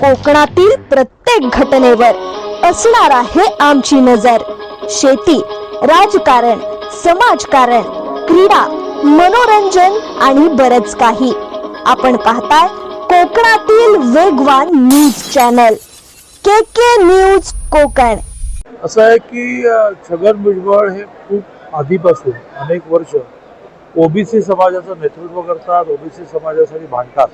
कोकणातील प्रत्येक घटनेवर असणार आहे आमची नजर. शेती राजकारण समाजकारण क्रीडा मनोरंजन आणि बरच काही. आपण पाहताय कोकणातील वेगवान news channel. K K news Konkan. असं आहे की छगन भुजबळ हे खूप आधीपासून अनेक वर्ष ओबीसी समाजाचं नेतृत्व करतात ओबीसी समाजासाठी भांडतात.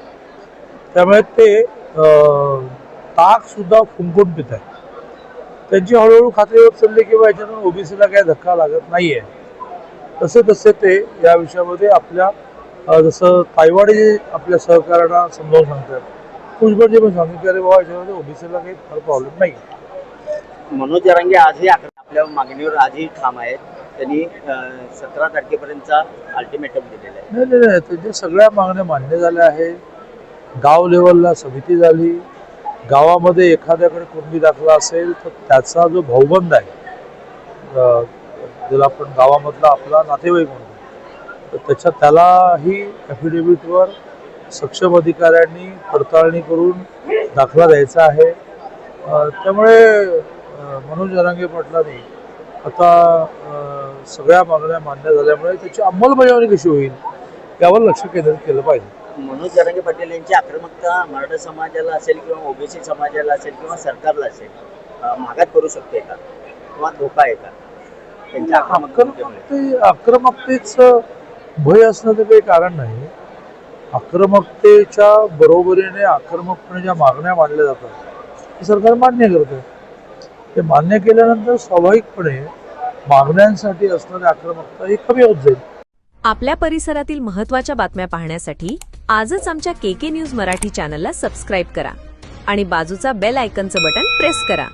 त्यामुळे ते ताक सुद्धा फुंकून पित आहेत त्यांची हळूहळू खात्री होत चालली की बा याच्यातून ओबीसीला काही धक्का लागत नाहीये. तसे तसे ते या विषयामध्ये आपल्या जसं ताईवाडी जे आपल्या सहकार्यांना समजावून सांगतात. भुजबळजी पण सांगतात की अरे बाबा याच्यामध्ये ओबीसीला काही फार प्रॉब्लेम नाही मनोज जरांगे आजही आपल्या मागणीवर आजही ठाम आहेत. त्यांनी सतरा तारखेपर्यंतचा अल्टिमेटम दिलेला आहे. नाही नाही नाही. त्यांच्या सगळ्या मागण्या मान्य झाल्या आहेत. गाव लेवलला समिती झाली गावामध्ये एखाद्याकडे कुणबी दाखला असेल तर त्याचा जो भाऊबंद आहे ज्याला आपण गावामधला आपला नातेवाईक म्हणतो तर त्याच्या त्यालाही ॲफिडेव्हिटवर सक्षम अधिकाऱ्यांनी पडताळणी करून दाखला द्यायचा आहे. त्यामुळे मनोज जरांगे पाटलांनी आता सगळ्या मागण्या मान्य झाल्यामुळे त्याची अंमलबजावणी कशी होईल यावर लक्ष केंद्रित केलं पाहिजे. मनोज जरांगे पाटील यांची आक्रमकता मराठा समाजाला असेल किंवा ओबीसी समाजाला असेल किंवा सरकारला असेल मागात करू शकते का? किंवा धोका आहे का? त्यांच्या आक्रमकतेमुळे आक्रमकते आक्रमकतेचं भय असण्याचं काही कारण नाही. आक्रमकतेच्या बरोबरीने आक्रमकपणे ज्या मागण्या मांडल्या जातात ते सरकार मान्य करतं. ते मान्य केल्यानंतर स्वाभाविकपणे मागण्यांसाठी असणारी आक्रमकता ही कमी होत जाईल. आपल्या परिसरातील महत्त्वाच्या बातम्या पाहण्यासाठी आजच आमच्या के के न्यूज मराठी चॅनलला सबस्क्राईब करा आणि बाजूचा बेल आयकनचं बटन प्रेस करा.